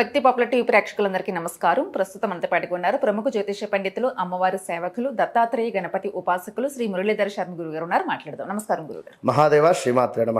భక్తి popular TV ప్రేక్షకులందరికీ నమస్కారం. ప్రస్తుతం పాటుగా ఉన్నారు ప్రముఖ జ్యోతిష పండితులు అమ్మవారి సేవకులు దత్తాత్రేయ గణపతి ఉపాసకులు శ్రీ మురళీధర శర్మ గురుగారు ఉన్నారు. మాట్లాడదాం. నమస్కారం గురుగారు. మహాదేవ శ్రీమాత్రే నమ.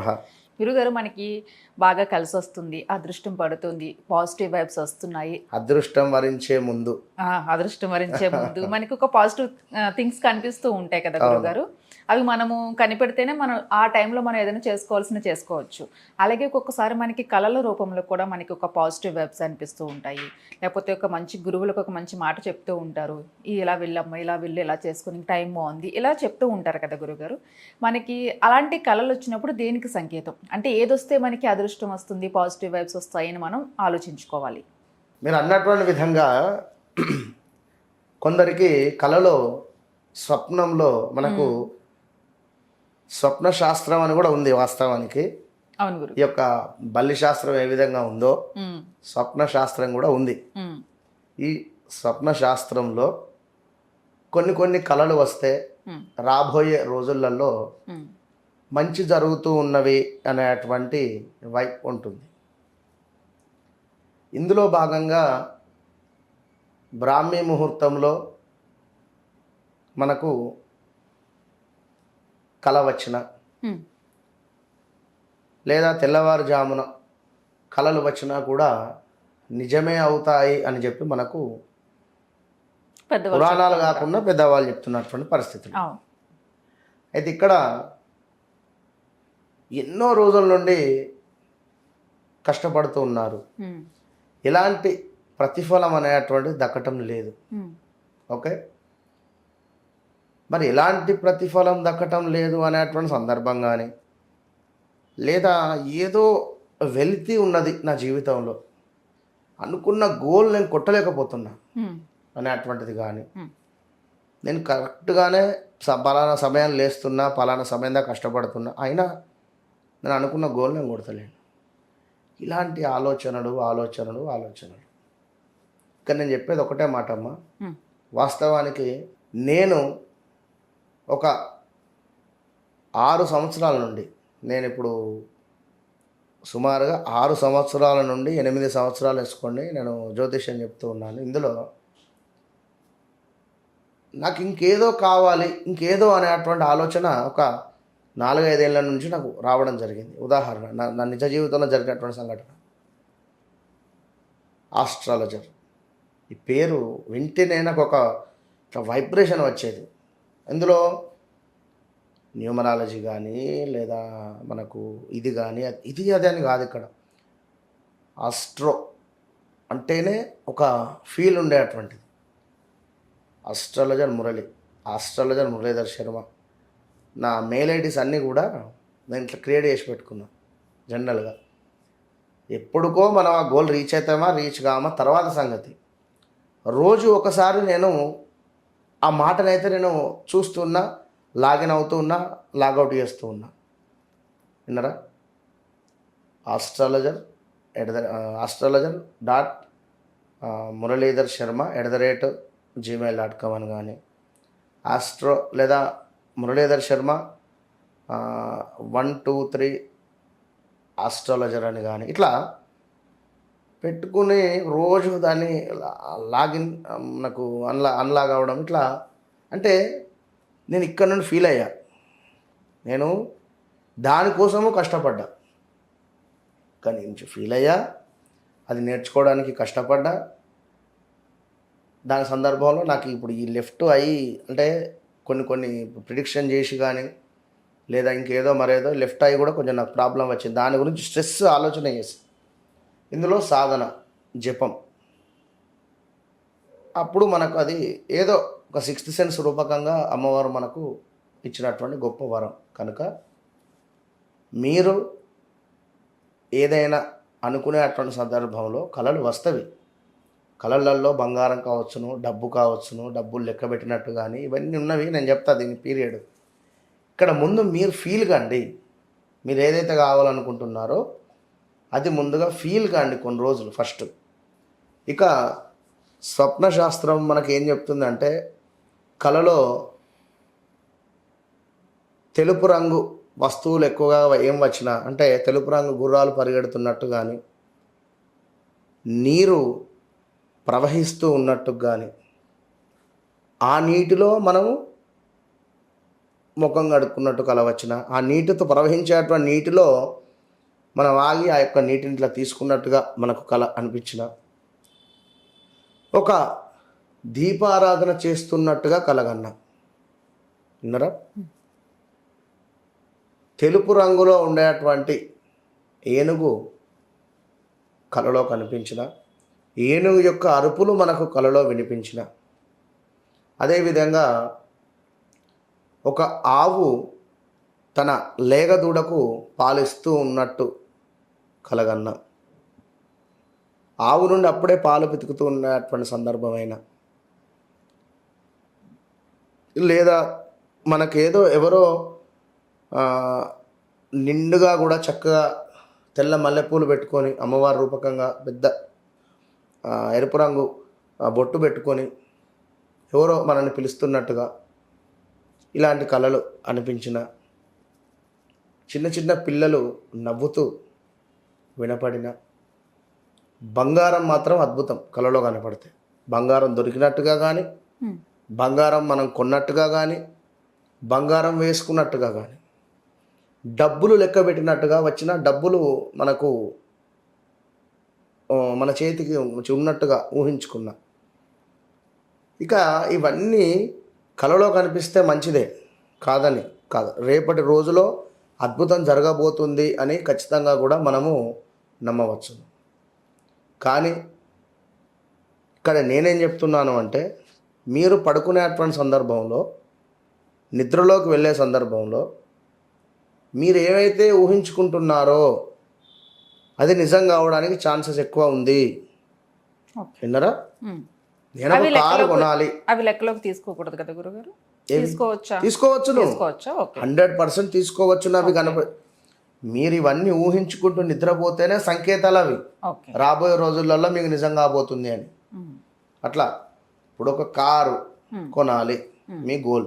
గురుగారు మనకి బాగా కలిసి వస్తుంది. అదృష్టం పడుతుంది. పాజిటివ్ వైబ్స్ వస్తున్నాయి. అదృష్టం వరించే ముందు. అదృష్టం వరించే ముందు. మనకి ఒక పాజిటివ్ థింగ్స్ కనిపిస్తూ ఉంటాయి కదా గురుగారు. అవి మనము కనిపెడితేనే మనం ఆ టైంలో మనం ఏదైనా చేసుకోవాల్సిన చేసుకోవచ్చు. అలాగే ఒక్కొక్కసారి మనకి కళల రూపంలో కూడా మనకి ఒక పాజిటివ్ వెబ్స్ అనిపిస్తూ ఉంటాయి. లేకపోతే ఒక మంచి గురువులకు ఒక మంచి మాట చెప్తూ ఉంటారు. ఈ ఇలా వెళ్ళమ్మా ఇలా వెళ్ళి ఇలా చేసుకుని టైం బాగుంది ఇలా చెప్తూ ఉంటారు కదా గురుగారు. మనకి అలాంటి కళలు వచ్చినప్పుడు దేనికి సంకేతం? అంటే ఏదొస్తే మనకి అదృష్టం వస్తుంది పాజిటివ్ వైబ్స్ వస్తాయని మనం ఆలోచించుకోవాలి. మీరు అన్నటువంటి విధంగా కొందరికి కళలో స్వప్నంలో మనకు స్వప్న శాస్త్రం అని కూడా ఉంది వాస్తవానికి. ఈ యొక్క బల్లి శాస్త్రం ఏ విధంగా ఉందో స్వప్న శాస్త్రం కూడా ఉంది. ఈ స్వప్న శాస్త్రంలో కొన్ని కొన్ని కళలు వస్తే రాబోయే రోజులలో మంచి జరుగుతూ ఉన్నవి అనేటువంటి వైప్ ఉంటుంది. ఇందులో భాగంగా బ్రాహ్మీ ముహూర్తంలో మనకు కల వచ్చిన. లేదా తెల్లవారుజామున కళలు వచ్చినా కూడా నిజమే అవుతాయి అని చెప్పి మనకు పురాణాలు కాకుండా పెద్దవాళ్ళు చెప్తున్నటువంటి పరిస్థితులు. అయితే ఇక్కడ ఎన్నో రోజుల నుండి కష్టపడుతూ ఉన్నారు. ఎలాంటి ప్రతిఫలం అనేటువంటిది దక్కటం లేదు. ఓకే? మరి ఎలాంటి ప్రతిఫలం దక్కటం లేదు అనేటువంటి సందర్భం కానీ లేదా ఏదో వెలితి ఉన్నది నా జీవితంలో. అనుకున్న గోల్ నేను కొట్టలేకపోతున్నా. అనేటువంటిది కానీ నేను కరెక్ట్గానే స- పలానా సమయాన్ని లేస్తున్నా పలానా సమయం దాకా కష్టపడుతున్నా అయినా నేను అనుకున్న గోల్ నేను కొడతలేను. ఇలాంటి ఆలోచనలు ఆలోచనలు ఆలోచనలు. ఇక్కడ నేను చెప్పేది ఒకటే మాట అమ్మా వాస్తవానికి నేను ఒక ఆరు సంవత్సరాల నుండి నేను ఇప్పుడు సుమారుగా ఆరు సంవత్సరాల నుండి ఎనిమిది సంవత్సరాలు వేసుకోండి. నేను జ్యోతిష్యం చెప్తూ ఉన్నాను. ఇందులో నాకు ఇంకేదో కావాలి ఇంకేదో అనేటువంటి ఆలోచన ఒక నాలుగైదేళ్ళ నుంచి నాకు రావడం జరిగింది. ఉదాహరణ నా నా నిజ జీవితంలో జరిగినటువంటి సంఘటన. ఆస్ట్రాలజర్. ఈ పేరు వింటేనే నాకు ఒక ఒక వైబ్రేషన్ వచ్చేది. ఇందులో న్యూమరాలజీ కానీ లేదా మనకు ఇది కానీ ఇది అది అని కాదు ఇక్కడ. ఆస్ట్రో అంటేనే ఒక ఫీల్ ఉండేటువంటిది ఆస్ట్రాలజర్ మురళి ఆస్ట్రాలజర్ మురళీధర్ శర్మ. నా మెయిల్ ఐడీస్ అన్నీ కూడా నేను ఇట్లా క్రియేట్ చేసి పెట్టుకున్నా జనరల్గా. ఎప్పుడుకో మనం ఆ గోల్ రీచ్ అవుతామా రీచ్ కామా తర్వాత సంగతి. రోజు ఒకసారి నేను ఆ మాటనైతే నేను చూస్తున్నా లాగిన్ అవుతూ ఉన్నా లాగౌట్ చేస్తూ ఉన్నా విన్నారా astrologer at the astrologer dot Muralidhar Sharma at the rate Gmail dot com అని కానీ ఆస్ట్రో లేదా Muralidhar Sharma one two three astrologer అని కానీ ఇట్లా పెట్టుకుని రోజు దాన్ని లా- లాగిన్ నాకు అన్లా అన్లాగ్ అవ్వడం ఇట్లా. అంటే నేను ఇక్కడ నుండి ఫీల్ అయ్యా. నేను దానికోసము కష్టపడ్డా. కానీ నుంచి ఫీల్ అయ్యా అది నేర్చుకోవడానికి కష్టపడ్డా. దాని సందర్భంలో నాకు ఇప్పుడు ఈ లెఫ్ట్ అయ్యి అంటే కొన్ని కొన్ని ప్రిడిక్షన్ చేసి కానీ లేదా ఇంకేదో మరేదో లెఫ్ట్ అయ్యి కూడా కొంచెం నాకు ప్రాబ్లం వచ్చింది. దాని గురించి స్ట్రెస్ ఆలోచన చేసి. ఇందులో సాధన జపం. అప్పుడు మనకు అది ఏదో ఒక సిక్స్త్ సెన్స్ రూపకంగా అమ్మవారు మనకు ఇచ్చినటువంటి గొప్ప వరం. కనుక మీరు ఏదైనా అనుకునే అటువంటి సందర్భంలో కళలు వస్తవి. కళలలో బంగారం కావచ్చును డబ్బు కావచ్చును డబ్బులు లెక్క పెట్టినట్టు కానీ ఇవన్నీ ఉన్నవి. నేను చెప్తా దీని పీరియడ్. ఇక్కడ ముందు మీరు ఫీల్ కండి. మీరు ఏదైతే కావాలనుకుంటున్నారో అది ముందుగా ఫీల్ కాండి కొన్ని రోజులు ఫస్ట్ ఇక స్వప్న శాస్త్రం మనకి ఏం చెప్తుందంటే కళలో తెలుపు రంగు వస్తువులు ఎక్కువగా ఏం వచ్చినా అంటే తెలుపు రంగు గుర్రాలు పరిగెడుతున్నట్టు కానీ నీరు ప్రవహిస్తూ ఉన్నట్టు కానీ ఆ నీటిలో మనము ముఖం కడుక్కున్నట్టు కల వచ్చిన ఆ నీటితో ప్రవహించేటువంటి నీటిలో మనం ఆగి ఆ యొక్క నీటిని ఇట్లా తీసుకున్నట్టుగా మనకు కల అనిపించిన ఒక దీపారాధన చేస్తున్నట్టుగా కలగన్నా. విన్నరా? తెలుపు రంగులో ఉండేటువంటి ఏనుగు కలలో కనిపించిన. ఏనుగు యొక్క అరుపులు మనకు కలలో వినిపించిన. అదేవిధంగా ఒక ఆవు తన లేగదూడకు పాలిస్తూ ఉన్నట్టు కలగన్న. ఆవు నుండి అప్పుడే పాలు పితుకుతూ ఉన్నటువంటి సందర్భమైన. లేదా మనకేదో ఎవరో నిండుగా కూడా చక్కగా తెల్ల మల్లెపూలు పెట్టుకొని అమ్మవారి రూపకంగా పెద్ద ఎరుపు రంగు బొట్టు పెట్టుకొని ఎవరో మనల్ని పిలుస్తున్నట్టుగా ఇలాంటి కళలు అనిపించిన చిన్న చిన్న పిల్లలు నవ్వుతూ వినపడిన బంగారం మాత్రం అద్భుతం కళలో కనపడతాయి బంగారం దొరికినట్టుగా కానీ బంగారం మనం కొన్నట్టుగా కానీ బంగారం వేసుకున్నట్టుగా కానీ డబ్బులు లెక్క పెట్టినట్టుగా వచ్చిన డబ్బులు మనకు మన చేతికి ఉన్నట్టుగా ఊహించుకున్నా. ఇక ఇవన్నీ కలలో కనిపిస్తే మంచిదే కాదని కాదు. రేపటి రోజులో అద్భుతం జరగబోతుంది అని ఖచ్చితంగా కూడా మనము నమ్మవచ్చు కానీ ఇక్కడ నేనేం చెప్తున్నాను అంటే మీరు పడుకునేటువంటి సందర్భంలో నిద్రలోకి వెళ్ళే సందర్భంలో మీరు ఏమైతే ఊహించుకుంటున్నారో అది నిజం కావడానికి ఛాన్సెస్ ఎక్కువ ఉంది. విన్నరా. నేను కారు కొనాలి. అవి లెక్కలోకి తీసుకోకూడదు కదా గురుగారు? తీసుకోవచ్చా? హండ్రెడ్ పర్సెంట్ తీసుకోవచ్చు అవి కనప మీరు ఇవన్నీ ఊహించుకుంటూ నిద్రపోతేనే సంకేతాలు అవి. రాబోయే రోజులలో మీకు నిజం కాబోతుంది అని. అట్లా ఇప్పుడు ఒక కారు. కొనాలి మీ గోల్.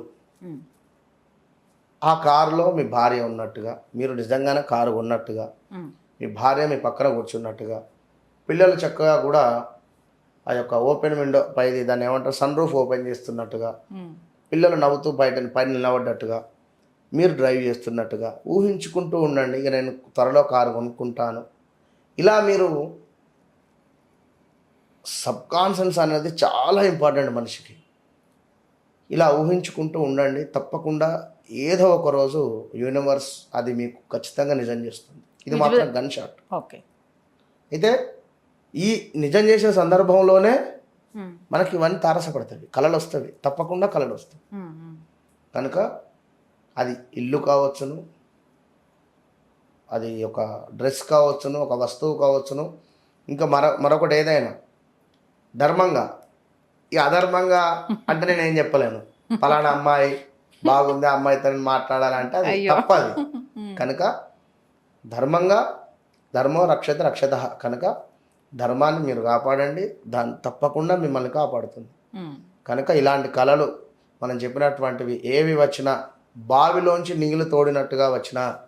ఆ కారులో మీ భార్య ఉన్నట్టుగా మీరు నిజంగానే కారు ఉన్నట్టుగా మీ భార్య మీ పక్కన కూర్చున్నట్టుగా పిల్లలు చక్కగా కూడా ఆ యొక్క ఓపెన్ విండో పైది దాన్ని ఏమంటారు సన్ రూఫ్ ఓపెన్ చేస్తున్నట్టుగా పిల్లలు నవ్వుతూ బయట పైన నిలబడ్డట్టుగా మీరు డ్రైవ్ చేస్తున్నట్టుగా ఊహించుకుంటూ ఉండండి. ఇక నేను త్వరలో కారు కొనుక్కుంటాను. ఇలా మీరు సబ్ కాన్షియన్స్ అనేది చాలా ఇంపార్టెంట్ మనిషికి. ఇలా ఊహించుకుంటూ ఉండండి. తప్పకుండా ఏదో ఒక రోజు యూనివర్స్ అది మీకు ఖచ్చితంగా నిజం చేస్తుంది. ఇది మాత్రం గన్ షాట్. ఓకే. అయితే ఈ నిజం చేసే సందర్భంలోనే మనకి ఇవన్నీ తారసపడుతుంది కళలు వస్తుంది తప్పకుండా కళలు వస్తాయి కనుక అది ఇల్లు కావచ్చును అది ఒక డ్రెస్ కావచ్చును ఒక వస్తువు కావచ్చును. ఇంకా మరొ మరొకటి ఏదైనా ధర్మంగా. ఈ అధర్మంగా అంటే నేను ఏం చెప్పలేను. ఫలానా అమ్మాయి బాగుంది అమ్మాయితో మాట్లాడాలంటే అది. తప్పది కనుక ధర్మంగా ధర్మం రక్షత రక్షత. కనుక ధర్మాన్ని మీరు కాపాడండి దాన్ని తప్పకుండా మిమ్మల్ని కాపాడుతుంది. కనుక ఇలాంటి కళలు మనం చెప్పినటువంటివి ఏవి వచ్చినా బావిలోంచి నీళ్ళు తోడినట్టుగా వచ్చినా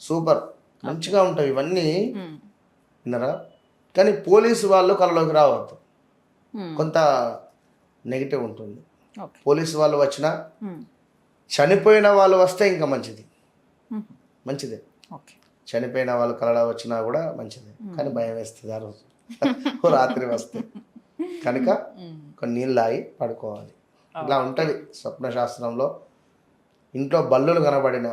సూపర్. మంచిగా ఉంటాయి ఇవన్నీ. విన్నరా? కానీ పోలీసు వాళ్ళు కళలోకి రావద్దు. కొంత నెగిటివ్ ఉంటుంది. పోలీసు వాళ్ళు వచ్చినా చనిపోయిన వాళ్ళు వస్తే ఇంకా మంచిది. మంచిదే. చనిపోయిన వాళ్ళు కళలో వచ్చినా కూడా మంచిదే. కానీ భయం వేస్తుంది ఆ రోజు. రాత్రి వస్తే. కనుక ఒక నీళ్ళు తాగి పడుకోవాలి. ఇలా ఉంటుంది స్వప్న శాస్త్రంలో ఇంట్లో బల్లులు కనబడిన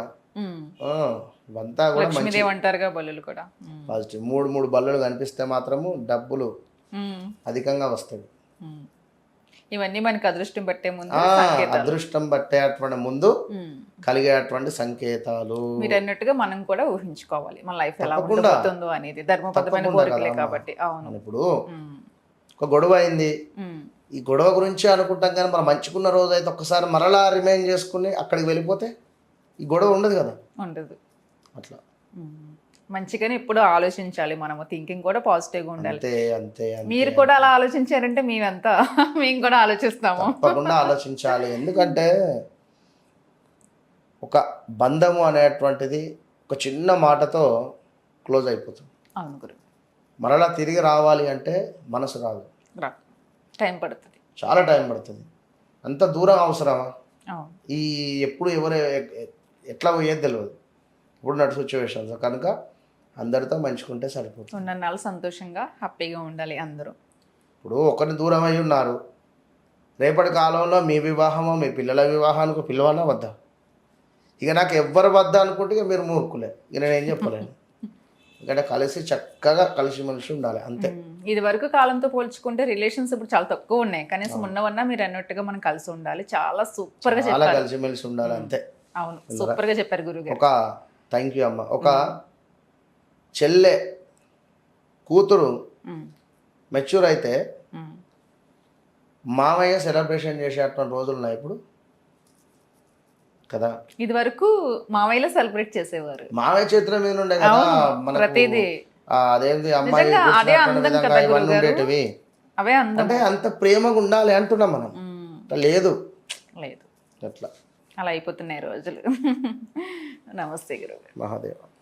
ఇవంతా కూడా మంచి లక్ష్మీదేవి అంటారుగా బల్లులు కూడా. పాజిటివ్ మూడు మూడు బల్లులు కనిపిస్తే మాత్రము డబ్బులు అధికంగా వస్తాయి. ఇవన్నీ మనకి అదృష్టం పట్టే ముందు అదృష్టం పట్టేటువంటి ముందు. కలిగేటువంటి సంకేతాలు. మీరు అన్నట్టుగా మనం కూడా ఊహించుకోవాలి. మన లైఫ్ ఎలా. ఉండబోతుందో అనేది. తప్పకుండా కోరికలే. కాబట్టి. అవును. ఇప్పుడు ఒక గొడవ అయింది. ఈ గొడవ గురించి అనుకుంటాం కానీ మనం మంచుకున్న రోజు అయితే ఒక్కసారి మరలా రిమైన్ చేసుకుని అక్కడికి వెళ్ళిపోతే ఈ గొడవ ఉండదు కదా? ఉండదు. అట్లా. మంచిగానే ఎప్పుడు ఆలోచించాలి మనము. థింకింగ్ కూడా పాజిటివ్గా ఉండాలి. అంతే అంతే అంతే మీరు కూడా అలా ఆలోచించారంటే మేమంతా? మేము కూడా ఆలోచిస్తాము. తప్పకుండా ఆలోచించాలి. ఎందుకంటే ఒక బంధము అనేటువంటిది ఒక చిన్న మాటతో క్లోజ్ అయిపోతుంది. అవును గురు. మరలా తిరిగి రావాలి అంటే మనసు రాదు. రా టైం పడుతుంది. చాలా టైం పడుతుంది. అంత దూరం అవసరమా? ఈ ఎప్పుడు ఎవరు ఎట్లా పోయేది తెలియదు ఇప్పుడు నటు సిచ్యువేషన్స్ కనుక అందరితో మంచుకుంటే సరిపోతుంది. ఉన్న నాళ్ళు సంతోషంగా హ్యాపీగా ఉండాలి అందరూ. ఇప్పుడు ఒకరిని దూరం అయి ఉన్నారు. రేపటి కాలంలో మీ వివాహమో మీ పిల్లల వివాహానికి పిలవనా వద్దా? ఇక నాకు ఎవ్వరు వద్ద అనుకుంటే ఇక మీరు మూర్ఖులే. ఇక నేను ఏం చెప్పలేను. ఎందుకంటే కలిసి చక్కగా కలిసి మనిషి ఉండాలి అంతే. ఇది వరకు కాలంతో పోల్చుకుంటే రిలేషన్స్ ఇప్పుడు చాలా తక్కువ ఉన్నాయి. కనీసం ఉన్నవన్నా మీరు అన్నట్టుగా మనం కలిసి ఉండాలి. చాలా సూపర్గా చాలా చెప్పారు. కలిసిమెలిసి ఉండాలి అంతే. అవును. సూపర్గా చెప్పారు గురుగారు. ఒక థ్యాంక్ యూ అమ్మ. ఒక చెల్లె కూతురు. మెచ్యూర్ అయితే మ్మ్. మామయ్య సెలబ్రేషన్ చేసేటువంటి రోజులు ఉన్నాయి ఇప్పుడు. కదా. ఇది వరకు మామయ్యలో సెలబ్రేట్ చేసేవారు. మామయ్య చేతుల మీద ఉండే కదా ప్రతిదీ. అదేంది అమ్మాయి ఇవన్నీ. ఉండేటివి. అవే అందం. అంటే అంత ప్రేమగా ఉండాలి అంటున్నాం మనం. లేదు. లేదు. అట్లా. అలా అయిపోతున్నాయి రోజులు. నమస్తే గురుగారు. మహాదేవ.